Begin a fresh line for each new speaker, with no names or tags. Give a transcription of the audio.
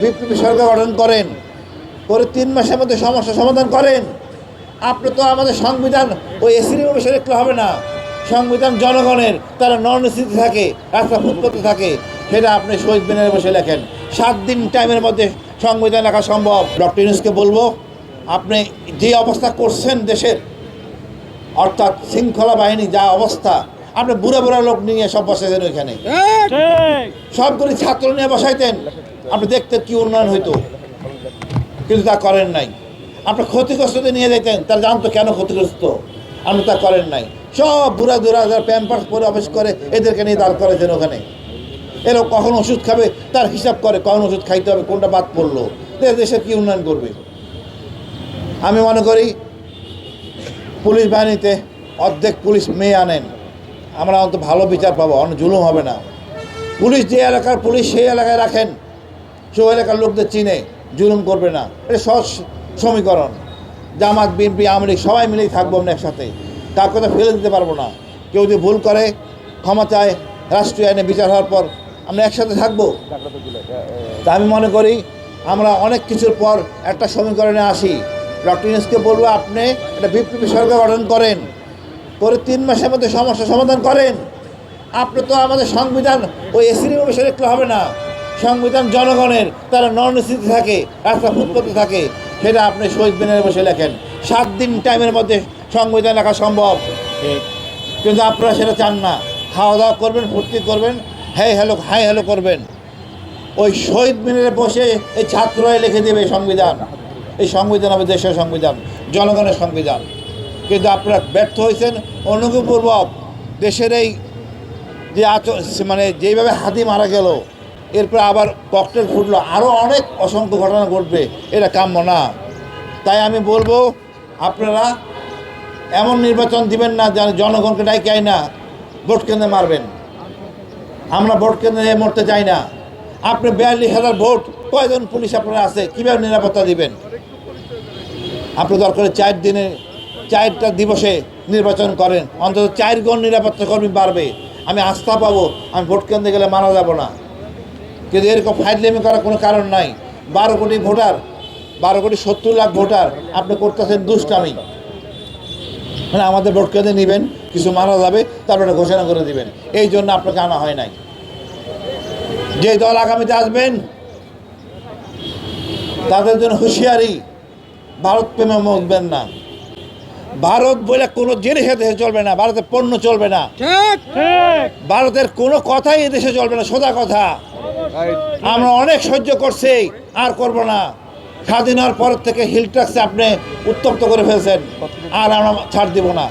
বিপ্লবী সরকার গঠন করেন করে তিন মাসের মধ্যে সমস্যা সমাধান করেন। আপনি তো আমাদের সংবিধান ওই এসি বসে রাখলে হবে না। সংবিধান জনগণের তারা নন ননস্থিতি থাকে রাস্তা ফুটপথে থাকে। সেটা আপনি শহীদ মিনারে বসে লেখেন। সাত দিন টাইমের মধ্যে সংবিধান লেখা সম্ভব। ডক্টর ইউনুসকে বলব আপনি যে অবস্থা করছেন দেশের অর্থাৎ শৃঙ্খলা বাহিনী যা অবস্থা আপনি বুড়া বুড়া লোক নিয়ে সব বসাইছেন ওইখানে। সবগুলি ছাত্র নিয়ে বসাইতেন। আপনি দেখতে কি উন্নয়ন হইতো। কিন্তু তা করেন নাই। আপনি ক্ষতিগ্রস্তদের নিয়ে যেতেন তারা জানতো কেন ক্ষতিগ্রস্ত? আপনি তা করেন নাই। সব বুড়া দুরা যারা প্যাম্পার্স পরে অফিস করে এদেরকে নিয়ে দাঁড় করেছেন ওখানে। এরা কখন ওষুধ খাবে, তার হিসাব করে কখন ওষুধ খাইতে হবে, কোনটা বাদ পড়ল। দেশের কি উন্নয়ন করবে? আমি মনে করি, পুলিশ বাহিনীতে অর্ধেক পুলিশ মেয়ে আনেন। আমরা অন্তত ভালো বিচার পাবো অনেক জুলুম হবে না। পুলিশ যে এলাকার পুলিশ সেই এলাকায় রাখেন। সে এলাকার লোকদের চিনে, জুলুম করবে না। এটা সহজ সমীকরণ। জামাত বিএনপি আওয়ামী লীগ, সবাই মিলেই থাকব আমরা একসাথে। কার কথা ফেলে দিতে পারব না। কেউ যদি ভুল করে, ক্ষমা চায়, রাষ্ট্রীয় আইনে বিচার হওয়ার পর আমরা একসাথে থাকব। তা আমি মনে করি, আমরা অনেক কিছুর পর একটা সমীকরণে আসি। ডক্টর ইউনুসকে বলব, আপনি একটা বিপ্লবী সরকার গঠন করেন। করে তিন মাসের মধ্যে সমস্যা সমাধান করেন। আপনি তো আমাদের সংবিধান ওই এসি বসে রাখলে হবে না। সংবিধান জনগণের তারা ননস্থিতি থাকে রাস্তা ফুটপথে থাকে, সেটা আপনি শহীদ মিনারে বসে লেখেন। সাত দিন টাইমের মধ্যে সংবিধান লেখা সম্ভব। কিন্তু আপনারা সেটা চান না। খাওয়া দাওয়া করবেন, ফুর্তি করবেন হ্যাঁ হ্যালো, হাই হ্যালো করবেন। ওই শহীদ মিনারে বসে এই ছাত্ররাই লিখে দেবে সংবিধান। এই সংবিধান হবে দেশের সংবিধান, জনগণের সংবিধান। কিন্তু আপনারা ব্যর্থ হয়েছেন অনুগ্রহপূর্বক দেশের এই যে আচ মানে যেইভাবে হাতি মারা গেল এরপর আবার ককটেল ফুটলো। আরও অনেক অসংখ্য ঘটনা ঘটবে। এটা কাম্য না। তাই আমি বলব, আপনারা এমন নির্বাচন দিবেন না যেন জনগণকে ডাইকাই না ভোট কেন্দ্রে মারবেন। আমরা ভোট কেন্দ্রে মরতে চাই না। আপনি বিয়াল্লিশ হাজার ভোট, কয়জন পুলিশ আপনারা আছে? কীভাবে নিরাপত্তা দিবেন? আপনি দরকার চার দিনে, চারটা দিবসে নির্বাচন করেন। অন্তত চার গুণ নিরাপত্তা কর্মী বাড়বে। আমি আস্থা পাবো, আমি ভোট কেন্দ্রে গেলে মারা যাব না। কিন্তু এরকম ফাইজলেমি করার কোনো কারণ নাই। বারো কোটি ভোটার, বারো কোটি সত্তর লাখ ভোটার আপনি করতেছেন দুষ্টামি। মানে আমাদের ভোট কেন্দ্রে নেবেন, কিছু মারা যাবে, তারপরে ঘোষণা করে দিবেন। এই জন্য আপনাকে আনা হয় নাই। যে দল আগামীতে আসবেন, তাদের জন্য হুঁশিয়ারি। ভারত প্রেমে মজবেন না। ভারত বলে কোনো জিনিস দেশে চলবে না ভারতের পণ্য চলবে না। ভারতের কোনো কথাই এদেশে চলবে না সোজা কথা। আমরা অনেক সহ্য করছি আর করব না। স্বাধীন হওয়ার পর থেকে হিল ট্যাক্সে আপনি উত্তপ্ত করে ফেলছেন আর আমরা ছাড় দিব না।